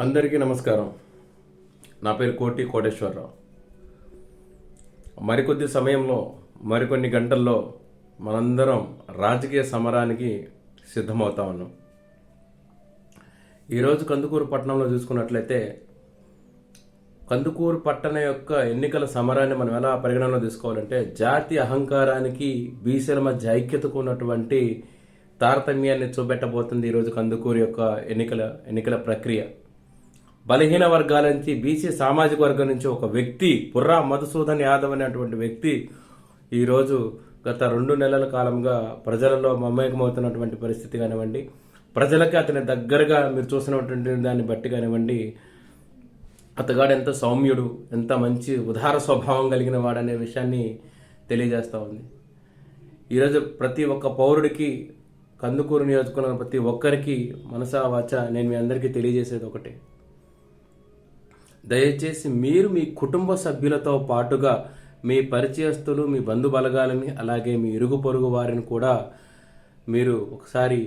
అందరికీ నమస్కారం. నా పేరు కోటి కోటేశ్వరరావు. మరికొద్ది సమయంలో మరికొన్ని గంటల్లో మనందరం రాజకీయ సమరానికి సిద్ధమవుతా ఉన్నాం. ఈరోజు కందుకూరు పట్టణంలో చూసుకున్నట్లయితే కందుకూరు పట్టణ యొక్క ఎన్నికల సమరాన్ని మనం ఎలా పరిగణనలో తీసుకోవాలంటే జాతి అహంకారానికి బీసీల మధ్య ఐక్యతకు ఉన్నటువంటి తారతమ్యాన్ని చూపెట్టబోతుంది ఈరోజు కందుకూరు యొక్క ఎన్నికల ఎన్నికల ప్రక్రియ. బలహీన వర్గాల నుంచి బీసీ సామాజిక వర్గం నుంచి ఒక వ్యక్తి పుర్రా మధుసూదన్ యాదవ్ అనేటువంటి వ్యక్తి ఈరోజు గత రెండు నెలల కాలంగా ప్రజలలో మమేకమవుతున్నటువంటి పరిస్థితి కానివ్వండి ప్రజలకి అతని దగ్గరగా మీరు చూసినటువంటి దాన్ని బట్టి కానివ్వండి అతగాడు ఎంత సౌమ్యుడు ఎంత మంచి ఉదార స్వభావం కలిగిన వాడనే విషయాన్ని తెలియజేస్తూ ఉంది. ఈరోజు ప్రతి ఒక్క పౌరుడికి కందుకూరు నియోజకవర్గం ప్రతి ఒక్కరికి మనసా వాచ నేను మీ అందరికీ తెలియజేసేది ఒకటే. దయచేసి మీరు మీ కుటుంబ సభ్యులతో పాటుగా మీ పరిచయస్తులు మీ బంధు బలగాలని అలాగే మీ ఇరుగు పొరుగు వారిని కూడా మీరు ఒకసారి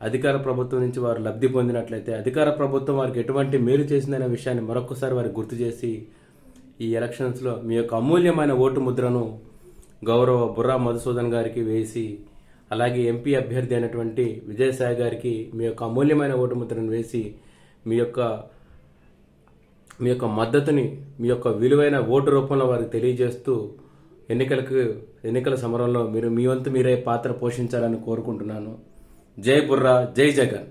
అధికార ప్రభుత్వం నుంచి వారు లబ్ధి పొందినట్లయితే అధికార ప్రభుత్వం వారికి ఎటువంటి మేలు చేసిందనే విషయాన్ని మరొకసారి వారికి గుర్తు చేసి ఈ ఎలక్షన్స్లో మీ యొక్క అమూల్యమైన ఓటు ముద్రను గౌరవ బుర్రా మధుసూదన్ గారికి వేసి అలాగే ఎంపీ అభ్యర్థి అయినటువంటి విజయసాయి గారికి మీ యొక్క అమూల్యమైన ఓటు ముద్రను వేసి మీ యొక్క మీ యొక్క మద్దతుని మీ యొక్క విలువైన ఓటు రూపంలో వారికి తెలియజేస్తూ ఎన్నికలకు ఎన్నికల సమరంలో మీరు మీ వంతు మీరే పాత్ర పోషించాలని కోరుకుంటున్నాను. జై బుర్రా జై జగన్.